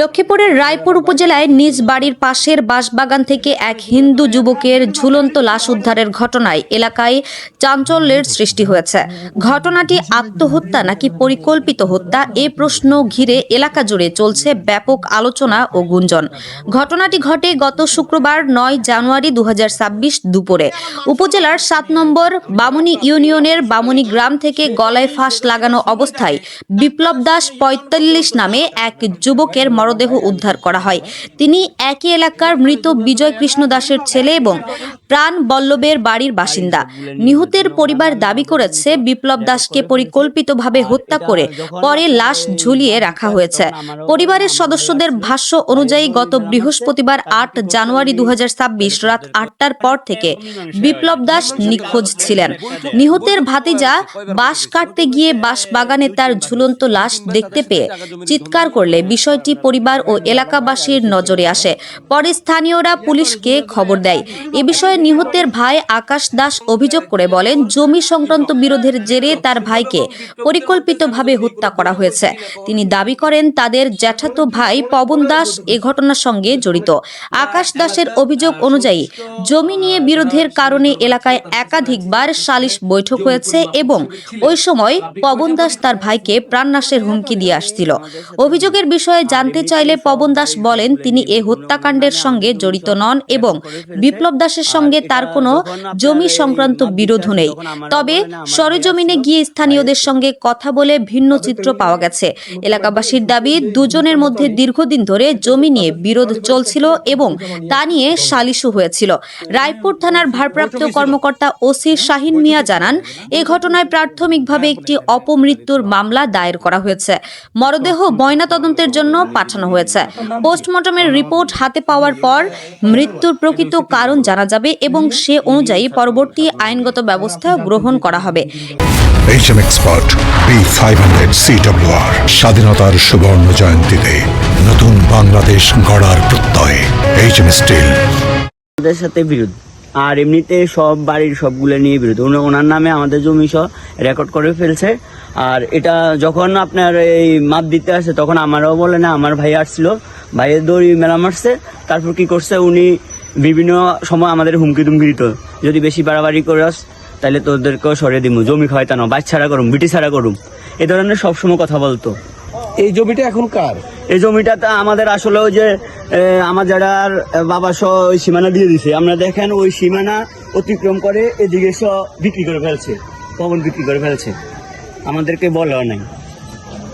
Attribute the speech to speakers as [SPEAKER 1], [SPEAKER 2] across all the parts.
[SPEAKER 1] লক্ষ্মীপুরের রায়পুর উপজেলায় নিজ বাড়ির পাশের বাঁশবাগান থেকে এক হিন্দু যুবকের ঝুলন্ত লাশ উদ্ধারের ঘটনায় এলাকায় চাঞ্চল্যের সৃষ্টি হয়েছে। ঘটনাটি আত্মহত্যা নাকি পরিকল্পিত হত্যা, এ প্রশ্ন ঘিরে এলাকা জুড়ে চলছে ব্যাপক আলোচনা ও গুঞ্জন। ঘটনাটি ঘটে গত শুক্রবার নয় জানুয়ারি দু হাজার ছাব্বিশ দুপুরে। উপজেলার সাত নম্বর বামুনি ইউনিয়নের বামুনি গ্রাম থেকে গলায় ফাঁস লাগানো অবস্থায় বিপ্লব দাস পঁয়তাল্লিশ নামে এক যুবকের মরদেহ উদ্ধার করা হয়। তিনি একই এলাকার মৃত বিজয় কৃষ্ণ দাসের ছেলে এবং প্রাণ বল্লভের বাড়ির বাসিন্দা। নিহতের পরিবার দাবি করেছে, বিপ্লব দাসকে পরিকল্পিতভাবে হত্যা করে পরে লাশ ঝুলিয়ে রাখা হয়েছে। পরিবারের সদস্যদের ভাষ্য অনুযায়ী, গত বৃহস্পতিবার আট জানুয়ারি দু হাজার ছাব্বিশ রাত আটটার পর থেকে বিপ্লব দাস নিখোঁজ ছিলেন। নিহতের ভাতিজা বাঁশ কাটতে গিয়ে বাঁশ বাগানে তার ঝুলন্ত লাশ দেখতে পেয়ে চিৎকার করলে বিষয়টি পরিবার ও এলাকাবাসীর নজরে আসে। পরে স্থানীয়রা পুলিশকে খবর দেয়। এ বিষয়ে নিহতের ভাই আকাশ দাস অভিযোগ করে বলেন, জমি সংক্রান্ত বিরোধের জেরে তার ভাইকে পরিকল্পিতভাবে হত্যা করা হয়েছে। তিনি দাবি করেন, তাদের জ্যাঠাতো ভাই পবন দাস এ ঘটনার সঙ্গে জড়িত। আকাশ দাসের অভিযোগ অনুযায়ী, জমি নিয়ে বিরোধের কারণে এলাকায় একাধিকবার সালিশ বৈঠক হয়েছে এবং ওই সময় পবন দাস তার ভাইকে প্রাণনাশের হুমকি দিয়ে আসছিল। অভিযোগের বিষয়ে জানতে চাইলে পবন দাস বলেন, তিনি এ হত্যাকাণ্ডের সঙ্গে জড়িত নন এবং বিপ্লব দাসের সঙ্গে তার কোনো জমি সংক্রান্ত বিরোধ নেই। তবে সরেজমিনে গিয়ে স্থানীয়দের সঙ্গে কথা বলে ভিন্ন চিত্র পাওয়া গেছে। এলাকাবাসীর দাবি, দুজনের মধ্যে দীর্ঘদিন ধরে জমি নিয়ে বিরোধ চলছিল এবং তা নিয়ে সালিশও হয়েছিল। রায়পুর থানার ভারপ্রাপ্ত কর্মকর্তা ওসি শাহিন মিয়া জানান, এ ঘটনায় প্রাথমিকভাবে একটি অপমৃত্যুর মামলা দায়ের করা হয়েছে। মরদেহ ময়নাতদন্তের জন্য পাঠানো হয়েছে। পোস্টমর্টমের রিপোর্ট হাতে পাওয়ার পর মৃত্যুর প্রকৃত কারণ জানা যাবে এবং সে অনুযায়ী পরবর্তী আইনগত ব্যবস্থা গ্রহণ করা হবে।
[SPEAKER 2] HM expert B five hundred CWR স্বাধীনতার সুবর্ণ জয়ন্তীতে নতুন বাংলাদেশ গড়ার প্রত্যয়। এইচএম স্টিল
[SPEAKER 3] সাথে বিরোধ। আর এমনিতে সব বাড়ির সবগুলো নিয়ে বিরোধ। ওনার নামে আমাদের জমি সহ রেকর্ড করে ফেলছে। আর এটা যখন আপনার এই মাপ দিতে আসে, তখন আমারও বলে, না, আমার ভাই আসছিল। ভাইয়ের দড়ি মেলা মারছে তারপর কি করছে? উনি বিভিন্ন সময় আমাদের হুমকি দুমকি দিত। যদি বেশি বাড়াবাড়ি করাস তাহলে তোদেরকেও সরিয়ে দিব জমি খাওয়াইতানো ছাড়া করুম, বিটি ছাড়া করুম। এ ধরনের সবসময় কথা বলতো।
[SPEAKER 4] এই জমিটা এখন কার?
[SPEAKER 3] এই জমিটাতে আমাদের আসলে ওই যে আমার যারা বাবা সহ ওই সীমানা দিয়ে দিছে। আমরা দেখেন ওই সীমানা অতিক্রম করে এদিকে সহ বিক্রি করে ফেলছে পবন বিক্রি করে ফেলছে। আমাদেরকে বলা নাই।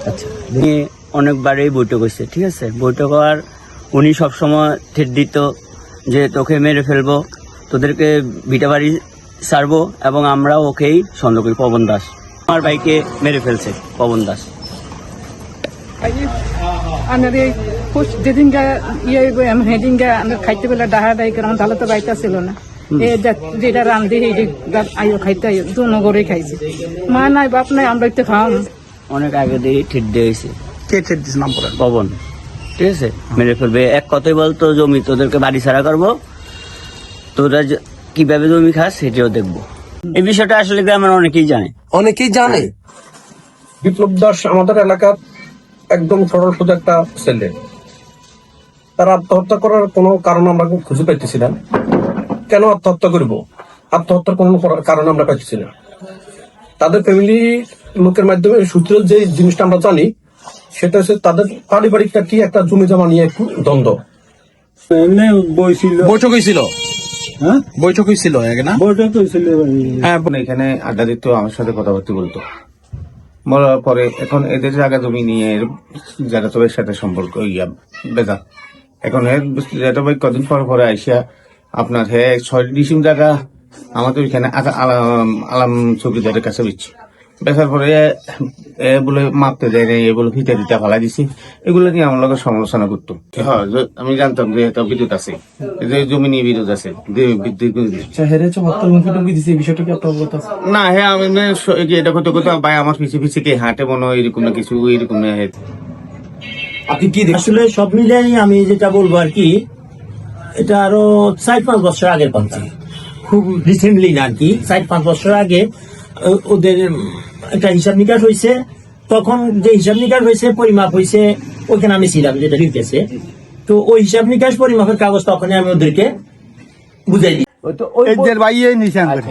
[SPEAKER 3] আচ্ছা অনেকবারই বৈঠক হয়েছে, ঠিক আছে? বৈঠক হওয়ার উনি সবসময় ঠেট দিত যে, তোকে মেরে ফেলব, তোদেরকে ভিটা বাড়ি ছাড়বো এবং আমরা ওকেই সন্দেহ করি, পবন দাস। আমার ভাইকে মেরে ফেলছে, পবন দাস।
[SPEAKER 5] আনার এই পুষ যেদিনকে ইয়ে হেদিনকে আমরা খাইতে পেলে ডাহা ডাই কারণ তাহলে তো বাইতা ছিল না। যেটা রান্ধি এই আইও খাইতে আইও দু নগরে খাইছে। মা নাই বাপ নাই আমরা একটু খাওয়াম।
[SPEAKER 3] অনেক আগে দিয়ে ঠিট দিয়েছে
[SPEAKER 4] কে ঠেট দিস নাম বলেন।
[SPEAKER 3] পবন। ঠিক আছে? মেরে ফেলবে। এক কথাই বলতো জমি তোদেরকে বাড়ি ছাড়া করব। তোরা যে- কীভাবে জমি খাস সেটাও দেখব। এই বিষয়টা আসলে গ্রামের অনেকেই জানে।
[SPEAKER 4] অনেকেই জানে। বিপ্লব দাস আমাদের এলাকার একদম সরল সোজা একটা ছেলে। তার আত্মহত্যা করার কোনো কারণ আমরা খুঁজে পাইতেছি না। কেন আত্মহত্যা করব? আত্মহত্যার কোনো কারণ আমরা পাইতেছি না। তাদের ফ্যামিলি লোকের মাধ্যমে সূত্রে যে জিনিসটা আমরা জানি সেটা হচ্ছে তাদের পারিবারিক কি একটা জমি জমা নিয়ে একটু দ্বন্দ্ব।
[SPEAKER 6] বৈঠক হয়েছিল হ্যাঁ? বৈঠক হয়েছিল আগে না? হ্যাঁ বোন এখানে আড্ডা দিত আমার সাথে কথাবার্তা বলতো। বলার পরে এখন এদের জায়গা জমি নিয়ে জায়গা তবের সাথে সম্পর্ক, ইয়া বেদা এখন হে যেটা ভাই কদিন পর পরে আইসা আপনার হে ছয় ডিসিম জায়গা, আমাদের ওইখানে আলাম আলাম চৌকিদারের কাছে দিচ্ছি। বেচার পরে এ- বলে মাপতে দেয় নাই এ বলে ফিতে দিতে ফালাই দিছি। এগুলো নিয়ে আমার লোকের সমালোচনা করতো। হ্যাঁ আমি জানতাম যে এটা বিদ্যুৎ আছে যে জমি নিয়ে বিদ্যুৎ আছে না হ্যাঁ আমি এটা করতে করতে ভাই আমার পিছিয়ে পিছিয়ে কে হাঁটে মনে হয় এরকম না কিছু এরকম না হে।
[SPEAKER 7] আসলে সব মিলাই আমি যেটা বলব আর কি এটা আরও চার পাঁচ বছর আগের কথা। খুব রিসেন্টলি না আর কি চার পাঁচ বছর আগে ওদের একটা হিসাব নিকাশ হয়েছে তখন যে হিসাব নিকাশ হয়েছে পরিমাপ হয়েছে ওইখানে আমি ছিলাম যেটা লিখতেছে। তো ওই হিসাব নিকাশ পরিমাপের কাগজ তখনই আমি ওদেরকে বুঝাই দিই।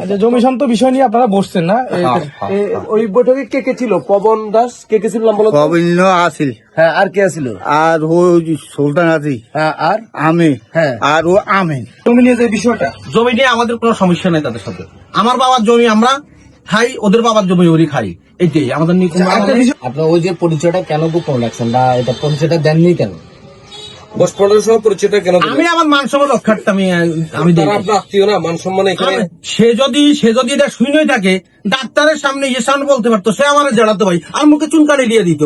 [SPEAKER 8] আচ্ছা জমি শান্ত বিষয় নিয়ে আপনারা বসছেন না? এ- এ- ওই বৈঠকে কে কে ছিল? পবন দাস কে কে ছিল বলো হ্যাঁ আর কে ছিল
[SPEAKER 9] আর ওই সুলতান আছি
[SPEAKER 8] হ্যাঁ আর?
[SPEAKER 9] আমি।
[SPEAKER 8] হ্যাঁ।
[SPEAKER 9] আর ও আমিন।
[SPEAKER 8] জমি নিয়ে যে বিষয়টা?
[SPEAKER 10] জমি নিয়ে আমাদের কোনো সমস্যা নেই তাদের সাথে। আমার বাবার জমি আমরা খাই ওদের বাবার জমি ওরই খাই। এটাই আমাদের
[SPEAKER 8] একটা বিষয় আপনার ওই যে পরিচয়টা কেন গোপন রাখছেন বা এটা পরিচয়টা দেননি কেন? বস পনেরোশো পরিচয়টা কেন
[SPEAKER 10] আমি আমার মান সম্মান রক্ষার্থে আমি আমি
[SPEAKER 8] আপনার আত্মীয় না মান সম্মান এখানে?
[SPEAKER 10] আমি- সে যদি সে যদি এটা শুনেই থাকে ডাক্তারের সামনে ইয়ে সামনে বলতে পারতো সে আমার জড়াতো ভাই আর মুখে চুনকানি দিয়ে দিত।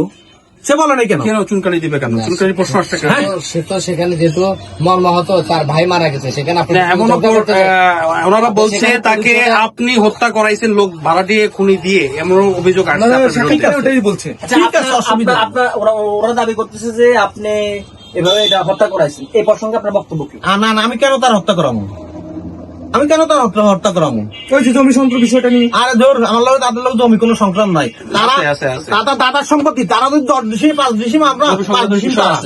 [SPEAKER 10] সে বলে নাই কেন?
[SPEAKER 11] কেন চুনকালি দিবে কেন? চুনকালি প্রশ্ন আসছে কেন?
[SPEAKER 10] হ্যাঁ?
[SPEAKER 8] সে তো সেখানে যেহেতু মর্মাহত তার ভাই মারা গেছে সেখানে আপনি
[SPEAKER 11] ওনারা বলছে তাকে আপনি হত্যা করাইছেন লোক ভাড়া দিয়ে খুনি দিয়ে এমন অভিযোগ আসছে বিরুদ্ধে।
[SPEAKER 8] ওটাই বলছে।
[SPEAKER 10] ঠিক আছে অসুবিধা
[SPEAKER 7] আপনার ওরা ওরা দাবি করতেছে যে আপনি এভাবে এটা হত্যা করাইছেন। এই প্রসঙ্গে আপনার বক্তব্য কি?
[SPEAKER 10] না না আমি কেন তার হত্যা করামু আমি কেন তার হত্যা করাবো? করামু
[SPEAKER 8] ওই যে জমি সন্ত্র বিষয়টা নিয়ে।
[SPEAKER 10] আরে ধর আমার লোক তাদের লোক জমি কোনো সংক্রাম নাই। তারা
[SPEAKER 11] আছে, আছে, আছে।
[SPEAKER 10] দাদা দাদার সম্পত্তি তারা যদি দশ দিশি পাঁচ দিশি আমরা পাঁচ দিশি তারা।